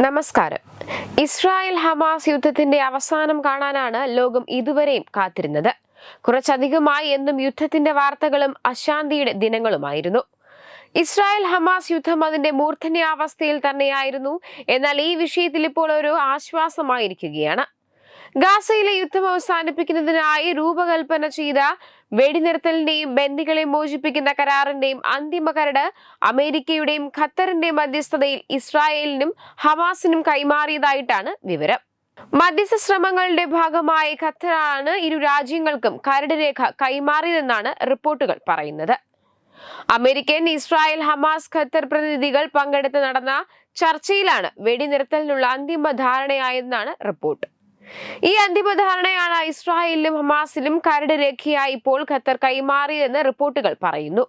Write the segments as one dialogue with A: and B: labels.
A: നമസ്കാരം. Israel Hamas യുദ്ധത്തിന്റെ അവസാനം കാണാനാണ് ലോകം ഇതുവരെയും കാത്തിരുന്നത്. കുറച്ചധികമായി എന്നും യുദ്ധത്തിന്റെ വാർത്തകളും അശാന്തിയുടെ ദിനങ്ങളുമായിരുന്നു. ഇസ്രായേൽ ഹമാസ് യുദ്ധം അതിന്റെ മൂർധന്യാവസ്ഥയിൽ തന്നെയായിരുന്നു. എന്നാൽ ഈ വിഷയത്തിൽ ഇപ്പോൾ ഒരു ആശ്വാസമായിരിക്കുകയാണ്. ഗാസയിലെ യുദ്ധം അവസാനിപ്പിക്കുന്നതിനായി രൂപകൽപ്പന ചെയ്ത വെടിനിർത്തലിന്റെയും ബന്ദികളെ മോചിപ്പിക്കുന്ന കരാറിന്റെയും അന്തിമ കരട് അമേരിക്കയുടെയും ഖത്തറിന്റെയും മധ്യസ്ഥതയിൽ ഇസ്രായേലിനും ഹമാസിനും കൈമാറിയതായിട്ടാണ് വിവരം. മധ്യസ്ഥ ശ്രമങ്ങളുടെ ഭാഗമായി ഖത്തറാണ് ഇരു രാജ്യങ്ങൾക്കും കരട് രേഖ കൈമാറിയതെന്നാണ് റിപ്പോർട്ടുകൾ പറയുന്നത്. അമേരിക്കൻ ഇസ്രായേൽ ഹമാസ് ഖത്തർ പ്രതിനിധികൾ പങ്കെടുത്ത് നടന്ന ചർച്ചയിലാണ് വെടിനിർത്തലിനുള്ള അന്തിമ ധാരണയായെന്നാണ് റിപ്പോർട്ട്. ഈ അന്തിമധാരണയാണ് ഇസ്രായേലിലും ഹമാസിലും കരട് രേഖയായി ഇപ്പോൾ ഖത്തർ കൈമാറിയതെന്ന് റിപ്പോർട്ടുകൾ പറയുന്നു.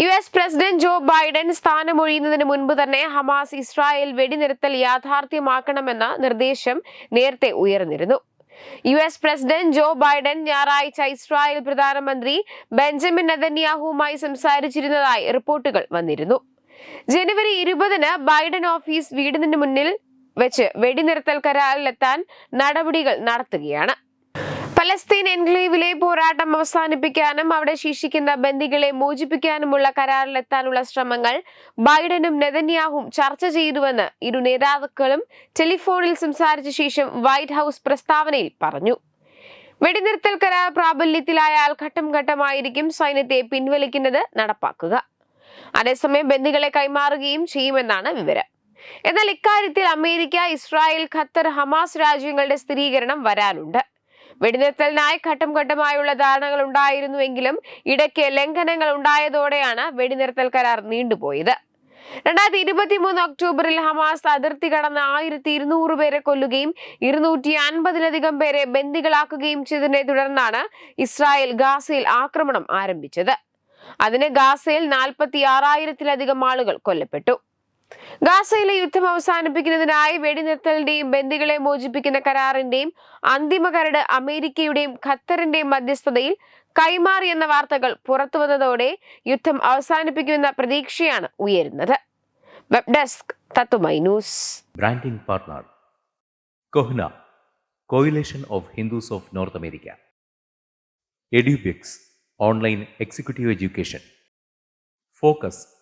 A: U S president Joe Biden സ്ഥാനമൊഴിയുന്നതിന് മുൻപ് തന്നെ ഹമാസ് ഇസ്രായേൽ വെടിനിർത്തൽ യാഥാർത്ഥ്യമാക്കണമെന്ന നിർദ്ദേശം നേരത്തെ ഉയർന്നിരുന്നു. U S president Joe Biden ഞായറാഴ്ച ഇസ്രായേൽ പ്രധാനമന്ത്രി ബെഞ്ചമിൻ നെതന്യാഹുവുമായി സംസാരിച്ചിരുന്നതായി റിപ്പോർട്ടുകൾ വന്നിരുന്നു. ജനുവരി ഇരുപതിന് ബൈഡൻ ഓഫീസ് വീടിന് മുന്നിൽ വെച്ച് വെടിനിർത്തൽ കരാറിലെത്താൻ നടപടികൾ നടത്തുകയാണ്. പലസ്തീൻ എൻക്ലേവിലെ പോരാട്ടം അവസാനിപ്പിക്കാനും അവിടെ ശേഷിക്കുന്ന ബന്ദികളെ മോചിപ്പിക്കാനുമുള്ള കരാറിലെത്താനുള്ള ശ്രമങ്ങൾ ബൈഡനും നെതന്യാഹും ചർച്ച ചെയ്തുവെന്ന് ഇരു നേതാക്കളും ടെലിഫോണിൽ സംസാരിച്ച ശേഷം വൈറ്റ് ഹൌസ് പ്രസ്താവനയിൽ പറഞ്ഞു. വെടിനിർത്തൽ കരാർ പ്രാബല്യത്തിലായാൽ ഘട്ടം ഘട്ടമായിരിക്കും സൈന്യത്തെ പിൻവലിക്കുന്നത് നടപ്പാക്കുക. അതേസമയം ബന്ദികളെ കൈമാറുകയും ചെയ്യുമെന്നാണ് വിവരം. എന്നാൽ ഇക്കാര്യത്തിൽ അമേരിക്ക ഇസ്രായേൽ ഖത്തർ ഹമാസ് രാജ്യങ്ങളുടെ സ്ഥിരീകരണം വരാനുണ്ട്. വെടിനിർത്തലിനായി ഘട്ടം ഘട്ടമായുള്ള ധാരണകൾ ഉണ്ടായിരുന്നുവെങ്കിലും ഇടയ്ക്ക് ലംഘനങ്ങൾ ഉണ്ടായതോടെയാണ് വെടിനിർത്തൽ കരാർ നീണ്ടുപോയത്. രണ്ടായിരത്തി ഇരുപത്തി മൂന്ന് ഒക്ടോബറിൽ ഹമാസ് അതിർത്തി കടന്ന് ആയിരത്തി ഇരുന്നൂറ് പേരെ കൊല്ലുകയും ഇരുന്നൂറ്റി അൻപതിലധികം പേരെ ബന്ദികളാക്കുകയും ചെയ്തതിനെ തുടർന്നാണ് ഇസ്രായേൽ ഗാസയിൽ ആക്രമണം ആരംഭിച്ചത്. അതിന് ഗാസയിൽ നാൽപ്പത്തി ആറായിരത്തിലധികം ആളുകൾ കൊല്ലപ്പെട്ടു. ഗാസയിലെ യുദ്ധം അവസാനിപ്പിക്കുന്നതിനായി വെടിനിർത്തലിന്റെയും ബന്ദികളെ മോചിപ്പിക്കുന്ന കരാറിന്റെയും അന്തിമ കരട് അമേരിക്കയുടെയും ഖത്തറിന്റെയും മധ്യസ്ഥതയിൽ കൈമാറി എന്ന വാർത്തകൾ പുറത്തുവന്നതോടെ യുദ്ധം അവസാനിപ്പിക്കുമെന്ന പ്രതീക്ഷയാണ് ഉയരുന്നത്. Web desk news
B: executive education Kohna,